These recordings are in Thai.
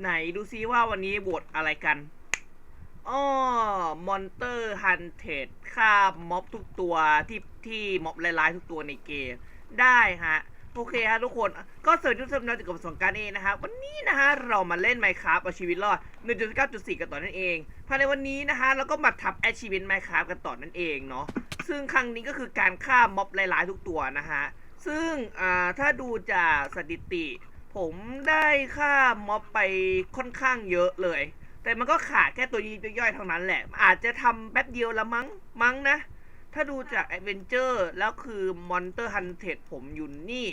ไหนดูซิว่าวันนี้บทอะไรกันอ้อมอนเตอร์ฮันเทดฆ่าม็อบทุกตัวที่ที่ม็อบร้ายๆทุกตัวในเกม ได้ฮะ โอเคฮะทุกคนก็เสริมทุกสำนักกับสงกรารเองนะฮะวันนี้นะฮะเรามาเล่น Minecraft เอาชีวิตรอด 1.9.4 กันต่อนั่นเอง ภายในวันนี้นะฮะเราก็มาทับ Achievement Minecraft กันต่อนั่นเองเนาะซึ่งครั้งนี้ก็คือการฆ่าม็อบลายๆทุกตัวนะฮะซึ่งอ่าถ้าดูจากสถิติ ผมได้ฆ่าม็อบไปค่อนข้างเยอะเลย แต่มันก็ขาดแค่ตัวยิบย่อยๆเท่านั้นแหละ อาจจะทำแป๊บเดียวละมั้ง มั้งนะ ถ้าดูจากแอดเวนเจอร์แล้วคือมอนเตอร์ฮันเทดผมอยู่นี่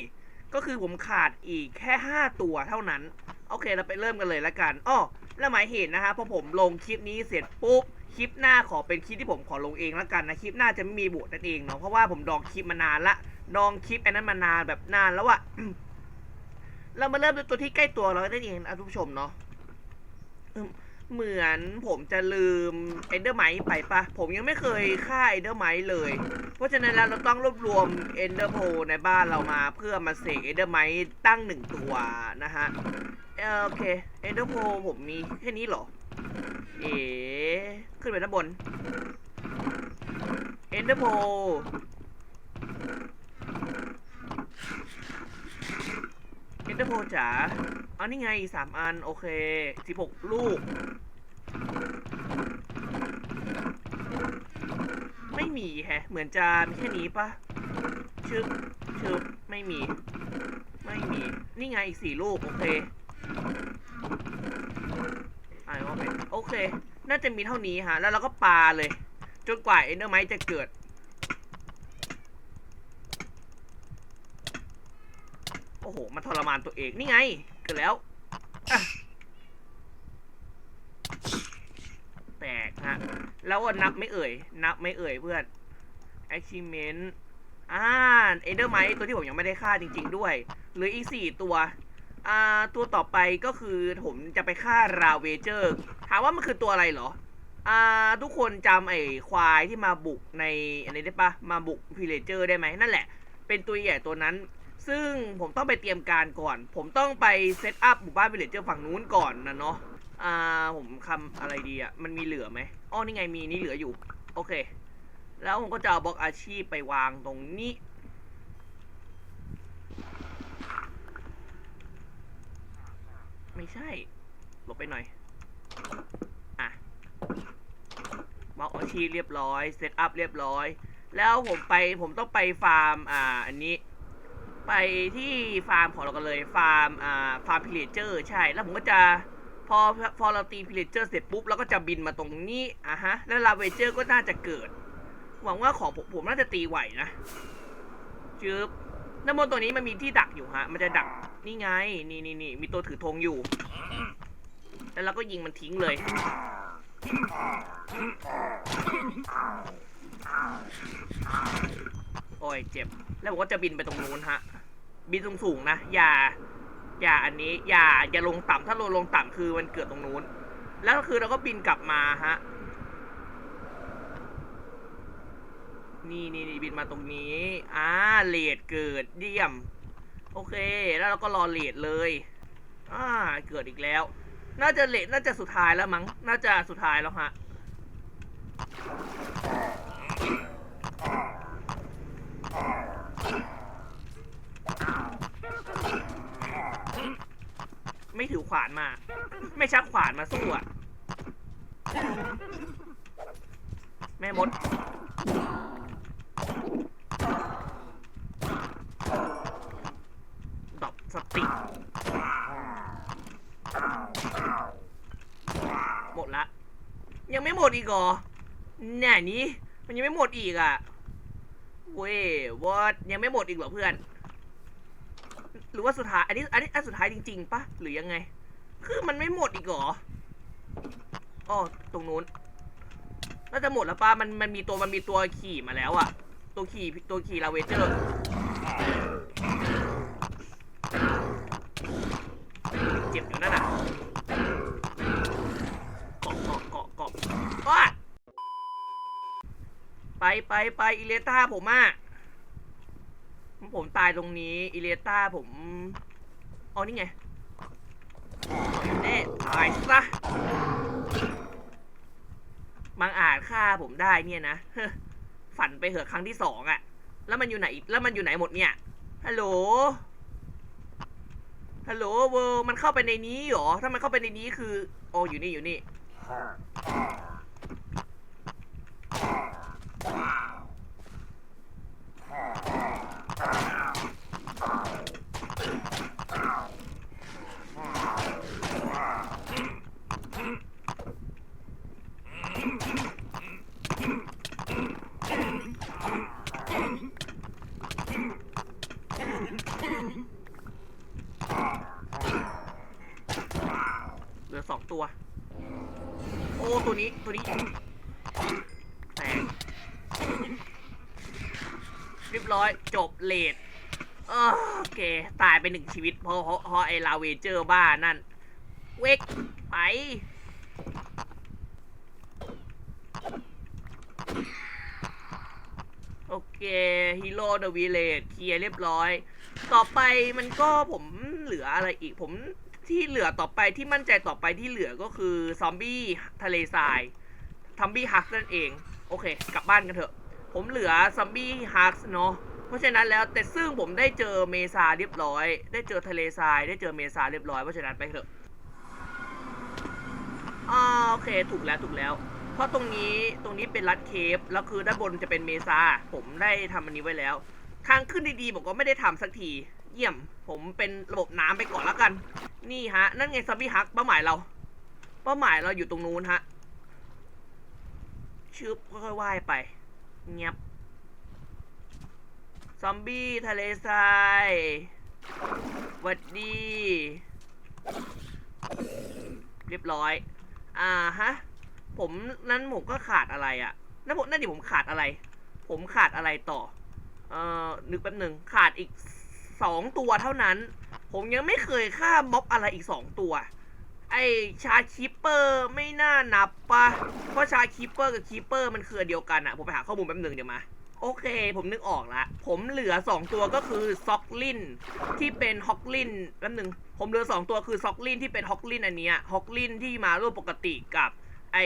ก็คือผมขาดอีกแค่ 5 ตัวเท่านั้น โอเคเราไปเริ่มกันเลยละกันอ้อแล้วหมายเหตุนะฮะพอผมลงคลิปนี้เสร็จปุ๊บคลิปหน้าขอเป็นคลิปที่ผมขอลงเองละกันนะคลิปหน้าจะไม่มีบทนั่นเองเนาะเพราะว่าผมดองคลิปมานานละดองคลิปอันนั้นมานานแบบนานแล้วอะ เรามาเริ่มด้วยตัวที่ใกล้ตัวเราได้เองนะทุกผู้ชมเนาะเหมือนผมจะลืมเอนเดอร์ไมไปปะผมยังไม่เคยฆ่าเอนเดอร์ไมเลย เพราะฉะนั้นแล้วเราต้องรวบรวมเอนเดอร์โพในบ้านเรามาเพื่อมาเสกเอนเดอร์ไมตั้งหนึ่งตัวนะฮะโอเคเอนเดอร์โพผมมีแค่นี้เหรอ เอ๋ขึ้นไปด้านบนเอนเดอร์โพ เอนเดอร์โพจ๋าเอานี่ไงสามอัน โอเคสิบหกลูก ไม่มีแฮะ เหมือนจะมีแค่นี้ปะชึบชึบไม่มี ไม่มี นี่ไงอีกสี่ลูก โอเคอ่านว่าเป็นโอเค น่าจะมีเท่านี้ฮะ แล้วเราก็ปาเลย จนกว่าเอนเดอร์ไมจะเกิด อ้โห มันทรมานตัวเอง นี่ไงเกิดแล้วแตกฮะ แล้วนับไม่เอ่ย นับไม่เอ่ยเพื่อน achievement อ่าเอเดอร์ไมตัวที่ผมยังไม่ได้ฆ่าจริง ๆ ด้วยเหลืออีกสี่ตัว อ่า ตัวต่อไปก็คือผมจะไปฆ่าราเวเจอร์ ถามว่ามันคือตัวอะไรเหรอ อ่า ทุกคนจำไอ้ควายที่มาบุกในอันนี้ได้ปะมาบุกพิเลเจอร์ได้ไหมนั่นแหละ เป็นตัวใหญ่ตัวนั้น ซึ่งผมต้องไปเตรียมการก่อน ผมต้องไปเซตอัพหมู่บ้านวิลเลจเจอร์ฝั่งนู้นก่อนนะเนาะอ่าผมคำอะไรดีอะมันมีเหลือไหมอ๋อนี่ไงมีนี่เหลืออยู่ โอเค แล้วผมก็จะเอาบล็อกอาชีพไปวางตรงนี้ไม่ใช่ หลบไปหน่อย อะบล็อกอาชีพเรียบร้อย เซตอัพเรียบร้อย แล้วผมไป ผมต้องไปฟาร์ม อ่า อันนี้ ไปที่ฟาร์มของเรากันเลยฟาร์มอ่าฟาร์มพิเลเจอร์ใช่ แล้วผมก็จะพอพอเราตีพิเลเจอร์เสร็จปุ๊บเราก็จะบินมาตรงนี้อะฮะ แล้วลาเวเจอร์ก็น่าจะเกิด หวังว่าของผมผมน่าจะตีไหวนะจึบน้ำมนต์ตัวนี้มันมีที่ดักอยู่ฮะ มันจะดักนี่ไง นี่นี่นี่มีตัวถือธงอยู่ แล้วเราก็ยิงมันทิ้งเลย โอ้ยเจ็บ แล้วผมก็จะบินไปตรงนู้นฮะ บินสูงๆนะ อย่า อย่าอันนี้ อย่า อย่าลงต่ำถ้าลงลงต่ำคือมันเกิดตรงนู้น แล้วคือเราก็บินกลับมาฮะ นี่นี่นี่บินมาตรงนี้ อ่าเลดเกิดเยี่ยม โอเค แล้วเราก็รอเลดเลย อ่า เกิดอีกแล้ว น่าจะเลดน่าจะสุดท้ายแล้วมั้ง น่าจะสุดท้ายแล้วฮะ ไม่ถือขวานมา ไม่ชักขวานมาสู้อะ แม่มด ดอกสติ หมดละ ยังไม่หมดอีกเหรอแน่นี้ มันยังไม่หมดอีกอะ เว้ย วอดยังไม่หมดอีกเหรอเพื่อน หรือว่าสุดท้ายอันนี้อันนี้อันสุดท้ายจริงๆปะหรือยังไง คือมันไม่หมดอีกเหรออ๋อตรงนู้นน่าจะหมดแล้วป้ามันมันมีตัวมันมีตัวขี่มาแล้วอะตัวขี่ตัวขี่ลาเวเจอร์เจ็บอยู่นั่นน่ะเกาะเกาะเกาะเกาะไปไปไปอิเลต้าผมอะ ผมตายตรงนี้อิเลต้าผมอ๋อนี่ไงแน่ายซะบางอาจฆ่าผมได้เนี่ยนะฝันไปเหอะครั้งที่สองอะแล้วมันอยู่ไหนแล้วมันอยู่ไหนหมดเนี่ยฮัลโหลฮัลโหลเวอร์มันเข้าไปในนี้เหรอถ้ามันเข้าไปในนี้คือ โอ้อยู่นี่อยู่นี่ เหลือสองตัว โอ้ ตัวนี้ ตัวนี้แตกเร้อยจบเลดโอเค ตายไปหนึ่งชีวิตเพราะเพราะไอ้ลาเวเจอร์บ้านั่น เวกไป โอเคฮีโร่เดอะวิเลจเคลียร์เรียบร้อย ต่อไปมันก็ผมเหลืออะไรอีกผมที่เหลือต่อไปที่มั่นใจต่อไปที่เหลือก็คือซอมบี้ทะเลทรายทัมบี้ฮักนั่นเอง โอเค กลับบ้านกันเถอะ ผมเหลือซอมบี้ฮักเนาะ เพราะฉะนั้นแล้วแต่ซึ่งผมได้เจอเมซาเรียบร้อย ได้เจอทะเลทราย ได้เจอเมซาเรียบร้อยเพราะฉะนั้นไปเถอะอ่าโอเคถูกแล้วถูกแล้ว เพราะตรงนี้ตรงนี้เป็นรัดเคฟแล้วคือด้านบนจะเป็นเมซาผมได้ทำอันนี้ไว้แล้ว ทางขึ้นดีๆผมก็ไม่ได้ทำสักที เยี่ยม ผมเป็นระบบน้ำไปก่อนแล้วกัน นี่ฮะ นั่นไงซัมบี้ฮักเป้าหมายเรา เป้าหมายเราอยู่ตรงนู้นฮะชึบค่อยๆว่ายไปเงียบ ซอมบี้ทะเลทรายหวัดดี เรียบร้อย อ่าฮะ ผมนั้นผมก็ขาดอะไรอะ่ะนั่นผมนั่นดิผมขาดอะไร ผมขาดอะไรต่อ เอ่อ นึกแป๊บหนึ่งขาดอีกสองตัวเท่านั้น ผมยังไม่เคยฆ่าม็อบอะไรอีกสองตัว ไอชาคิปเปอร์ไม่น่านับปะเพราะชาคิปเปอร์กับคิปเปอร์มันคือเดียวกันอะผมไปหาข้อมูลแป๊บหนึ่งเดี๋ยวมา โอเค ผมนึกออกละ ผมเหลือสองตัวก็คือซ็อกลินที่เป็นฮอกลินแป๊บหนึ่งผมเหลือสองตัวคือซ็อกลินที่เป็นฮอกลินอันเนี้ยฮอกลินที่มาร่วมปกติกับไอ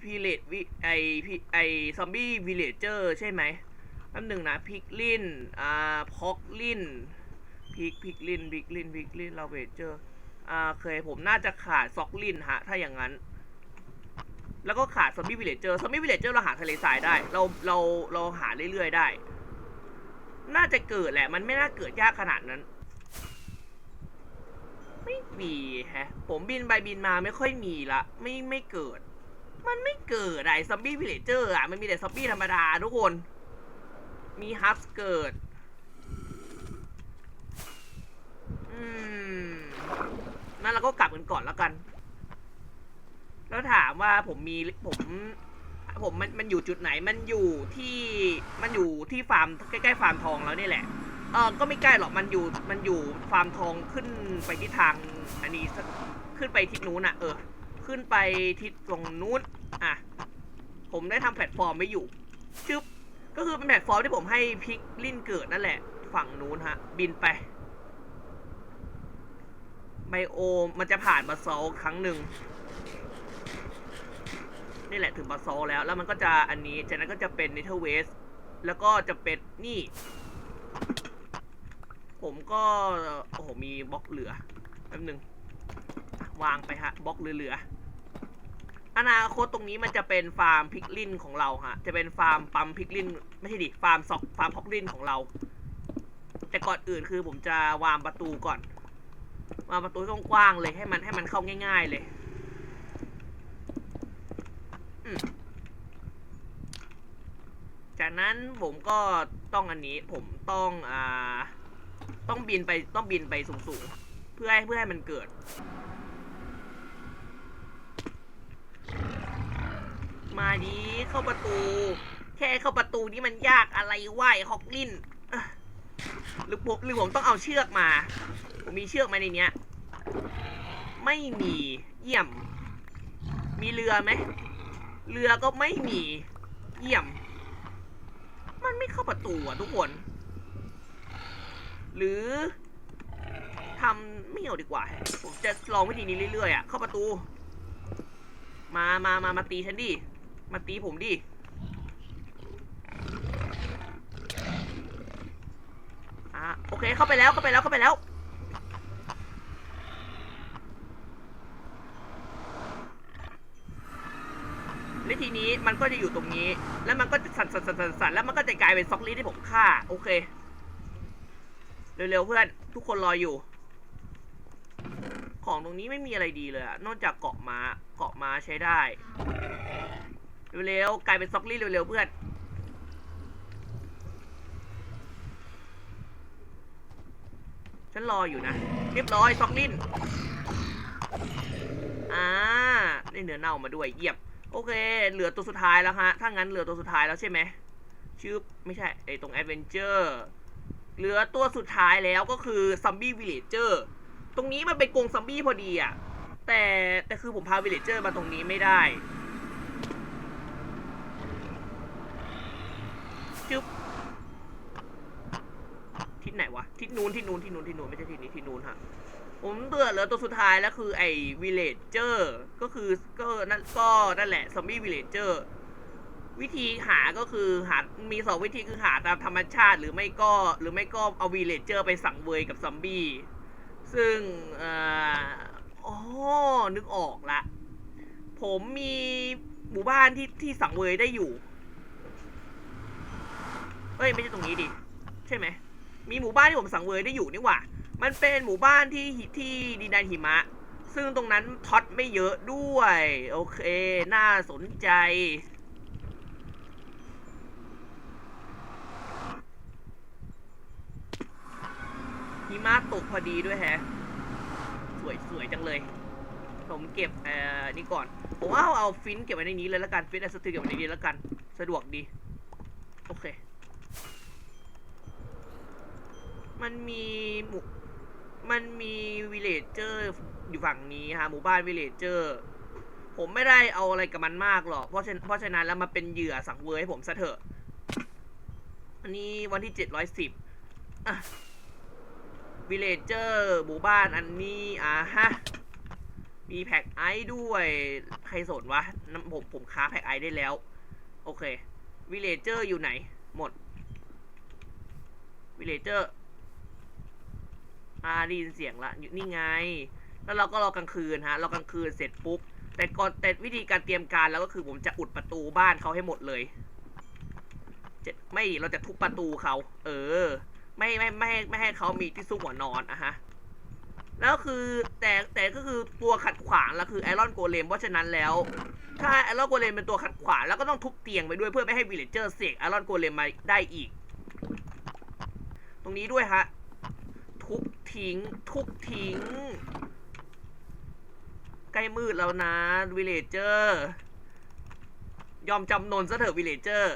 พิเลตวิไอพิไอซอมบี้วิเลเจอร์ใช่ไหมแป๊บหนึ่งนะพิกลินอ่าพอกลินพิกพิกลินพิกลินพิกลินลาเวเจอร์อ่าเคยผมน่าจะขาดซ็อกลินฮะถ้าอย่างนั้น แล้วก็ขาดซอมบี้วิลเลจเจอร์ซอมบี้วิลเลจเจอร์เราหาทะเลทรายได้ เราเราเราหาเรื่อยๆได้ น่าจะเกิดแหละ มันไม่น่าเกิดยากขนาดนั้น ไม่มีแฮะ ผมบินไปบินมาไม่ค่อยมีละ ไม่ไม่เกิด มันไม่เกิดไอ้ซอมบี้วิลเลจเจอร์อะ มันมีแต่ซอมบี้ธรรมดาทุกคน มีฮับเกิด อืม นั่นเราก็กลับกันก่อนแล้วกัน แล้วถามว่าผมมีผมผมมันมันอยู่จุดไหนมันอยู่ที่มันอยู่ที่ฟาร์มใกล้ๆฟาร์มทองแล้วนี่แหละเออก็ไม่ใกล้หรอกมันอยู่มันอยู่ฟาร์มทองขึ้นไปที่ทางอันนี้ขึ้นไปทิศนู้นอะ เออ ขึ้นไปทิศตรงนู้นอะผมได้ทำแพลตฟอร์มไว้อยู่ชึบก็คือเป็นแพลตฟอร์มที่ผมให้พิกลินเกิดนั่นแหละ ฝั่งนู้นฮะ บินไปไบโอมันจะผ่านบาซลครั้งหนึ่ง นี่แหละถึงบาซอลแล้ว แล้วมันก็จะอันนี้ จากนั้นก็จะเป็นเนเธอร์เวส แล้วก็จะเป็นนี่ ผมก็ โอ้โห มีบล็อกเหลือแป๊บหนึ่งวางไปฮะ บล็อกเหลือๆอนาคตตรงนี้มันจะเป็นฟาร์มพิกลินของเราฮะ จะเป็นฟาร์มปั๊มพิกลิน ไม่ใช่ดิ ฟาร์มซอก ฟาร์มฮอกลินของเรา แต่ก่อนอื่นคือผมจะวางประตูก่อน วางประตูกว้างๆเลย ให้มันให้มันเข้าง่าย ๆ เลยอืม จากนั้นผมก็ต้องอันนี้ผมต้องอ่าต้องบินไปต้องบินไปสูงๆ เพื่อให้เพื่อให้มันเกิด มาดีเข้าประตู แค่เข้าประตูนี่มันยากอะไรไอ้ฮอกลินเอ้อหรือผมหรือผมต้องเอาเชือกมา ผมมีเชือกมาในเนี้ย ไม่มีเยี่ยม มีเรือไหมเรือก็ไม่มีเยี่ยม มันไม่เข้าประตูอะทุกคน หรือทำไม่เอาดีกว่า ผมจะลองวิธีนี้เรื่อยๆอะเข้าประตู มามามามาตีฉันดิ มาตีผมดิ อะโอเคเข้าไปแล้วเข้าไปแล้วเข้าไปแล้ว และทีนี้มันก็จะอยู่ตรงนี้ แล้วมันก็จะสั่นสั่นสั่นสั่นสั่นแล้วมันก็จะกลายเป็นซอกลิสที่ผมฆ่า โอเค เร็วๆเพื่อน ทุกคนรออยู่ ของตรงนี้ไม่มีอะไรดีเลยอะนอกจากเกาะม้า เกาะม้าใช้ได้ เร็วๆกลายเป็นซอกลิสเร็วๆเพื่อนฉันรออยู่นะเรียบร้อยซอกลินอ่าได้เนื้อเน่ามาด้วยเยียบ โอเค เหลือตัวสุดท้ายแล้วฮะ ถ้างั้นเหลือตัวสุดท้ายแล้วใช่ไหมชื่อไม่ใช่ไอตรงแอดเวนเจอร์เหลือตัวสุดท้ายแล้วก็คือซัมบี้วิลเลจเจอร์ตรงนี้มันเป็นกรงซัมบี้พอดีอะแต่แต่คือผมพาวิลเลจเจอร์มาตรงนี้ไม่ได้จึ๊บทิศไหนวะ ทิศนู้นทิศนู้นทิศนู้นทิศนู้นไม่ใช่ทิศนี้ทิศนู้นฮะ ผมเตือเหลือตัวสุดท้ายแล้วคือไอ้วิลเลจเจอร์ก็คือก็นั่นก็นั่นแหละซอมบี้วิลเลจเจอร์วิธีหาก็คือหา มีสองวิธีคือหาตามธรรมชาติหรือไม่ก็หรือไม่ก็เอาวิลเลจเจอร์ไปสังเวยกับซอมบี้ ซึ่งเอ่ออ๋อนึกออกละ ผมมีหมู่บ้านที่ที่สังเวยได้อยู่เอ้ย ไม่ใช่ตรงนี้ดิ ใช่ไหม มีหมู่บ้านที่ผมสังเวยได้อยู่นี่หว่า มันเป็นหมู่บ้านที่ที่ดินแดนหิมะ ซึ่งตรงนั้นท็อตไม่เยอะด้วย โอเค น่าสนใจ หิมะตกพอดีด้วยแฮะ สวยสวยจังเลย ผมเก็บเอ่อนี่ก่อน ผมว่าเอาเอาฟินเก็บไว้ในนี้เลยแล้วกันฟินแอสติเก็บไว้ในนี้แล้วกัน สะดวกดี โอเค มันมีหมู่ มันมีวิลเลจเจอร์อยู่ฝั่งนี้ฮะหมู่บ้านวิลเลจเจอร์ผมไม่ได้เอาอะไรกับมันมากหรอก เพราะฉะนั้นเพราะฉะนั้นแล้วมาเป็นเหยื่อสังเวยให้ผมซะเถอะ อันนี้วันที่เจ็ดร้อยสิบวิลเลจเจอร์หมู่บ้านอันนี้อะฮะ มีแพ็กไอด้วย ใครสนวะน้ำผมผมค้าแพ็กไอได้แล้ว โอเควิลเลจเจอร์อยู่ไหน หมดวิลเลจเจอร์ อ่าได้ยินเสียงละอยู่นี่ไง แล้วเราก็รอกลางคืนฮะรอกลางคืนเสร็จปุ๊บแต่ก่อนแต่วิธีการเตรียมการแล้วก็คือผมจะอุดประตูบ้านเขาให้หมดเลยจะไม่เราจะทุบประตูเขาเออ ไม่ไม่ไม่ให้ไม่ให้เขามีที่ซุกหัวนอนอะฮะแล้วคือแต่แต่ก็คือตัวขัดขวางแล้วคือไอรอนโกเลมเพราะฉะนั้นแล้ว ถ้าไอรอนโกเลมเป็นตัวขัดขวางแล้วก็ต้องทุบเตียงไปด้วยเพื่อไม่ให้วิลเลจเจอร์เสกไอรอนโกเลมมาได้อีก ตรงนี้ด้วยฮะ ทิ้ง ทุบทิ้ง ใกล้มืดแล้วนะวิลเลจเจอร์ ยอมจำนนซะเถอะวิลเลจเจอร์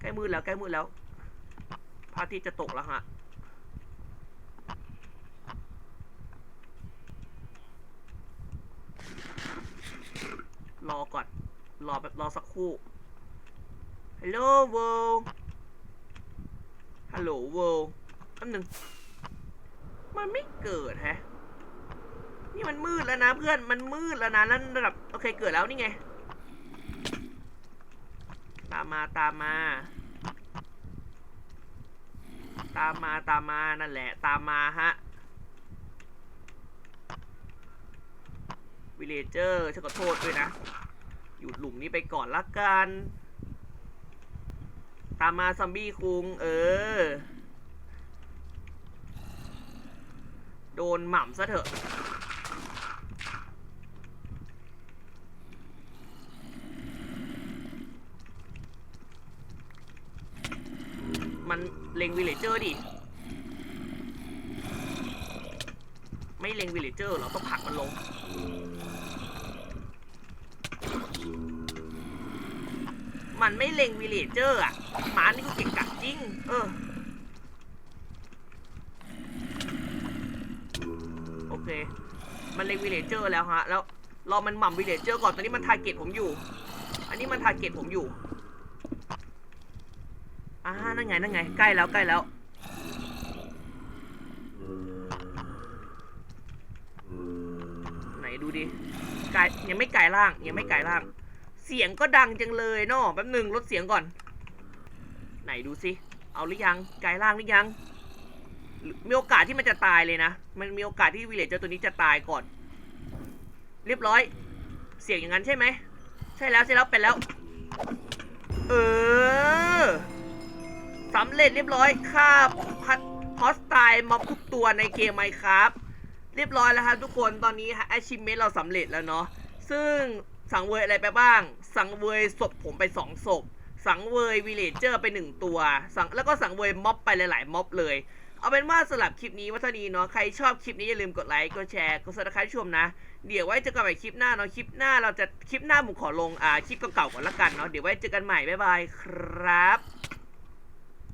ใกล้มืดแล้วใกล้มืดแล้วพระอาทิตย์จะตกแล้วฮะรอก่อน รอแบบรอสักครู่ ฮัลโหลเวิลด์ฮัลโหลเวิลด์ อันหนึ่งมันไม่เกิดแฮะ นี่มันมืดแล้วนะเพื่อน มันมืดแล้วนะนั่นระดับโอเคเกิดแล้วนี่ไง ตามมาตามมา ตามมาตามมานั่นแหละ ตามมาฮะวิเลเจอร์ฉันขอโทษด้วยนะ หยุดหลุมนี้ไปก่อนละกัน ตามมาซัมบี้คุง เออ โดนหม่ำซะเถอะ มันเล็งวิลเลเจอร์ดิ ไม่เล็งวิลเลเจอร์เหรอต้องผลักมันลงมันไม่เล็งวิลเลเจอร์อะหมานี่ก็เก่งกัดจริง เออ โอ เค มันเล็งวิเลเจอร์แล้วฮะ แล้วรอมันหม่ำวิเลเจอร์ก่อน ตอนนี้มันทาร์เก็ตผมอยู่ อันนี้มันทาร์เก็ตผมอยู่อ่านั่นไง นั่นไง ใกล้แล้ว ใกล้แล้ว ไหนดูดิกายยังไม่กายร่าง ยังไม่กายร่าง เสียงก็ดังจังเลยเนาะ แป๊บหนึ่งลดเสียงก่อน ไหนดูสิ เอาหรือยังกายร่างหรือยัง มีโอกาสที่มันจะตายเลยนะ มันมีโอกาสที่วิเลจเจอร์ตัวนี้จะตายก่อน เรียบร้อย เสียงอย่างนั้นใช่ไหม ใช่แล้วใช่แล้วเป็นแล้ว เออสำเร็จเรียบร้อยฆ่าพัดฮอสไตล์ม็อบทุกตัวในเกมไมครับเรียบร้อยแล้วครับทุกคนตอนนี้ฮะ achievement เราสำเร็จแล้วเนาะซึ่งสังเวยอะไรไปบ้าง สังเวยศพผมไปสองศพสังเวยวิเลเจอร์ไปหนึ่งตัว สังแล้วก็สังเวยม็อบไปหลาย ๆ ม็อบเลย เอาเป็นว่าสำหรับคลิปนี้วัฒนีเนาะ ใครชอบคลิปนี้อย่าลืมกดไลค์ กดแชร์ กดซับสไครต์ชมนะ เดี๋ยวไว้เจอกันใหม่คลิปหน้าเนาะ คลิปหน้าเราจะคลิปหน้าผมขอลงอ่าคลิปเก่าๆก่อนละกันเนาะ เดี๋ยวไว้เจอกันใหม่ บ๊ายบายครับ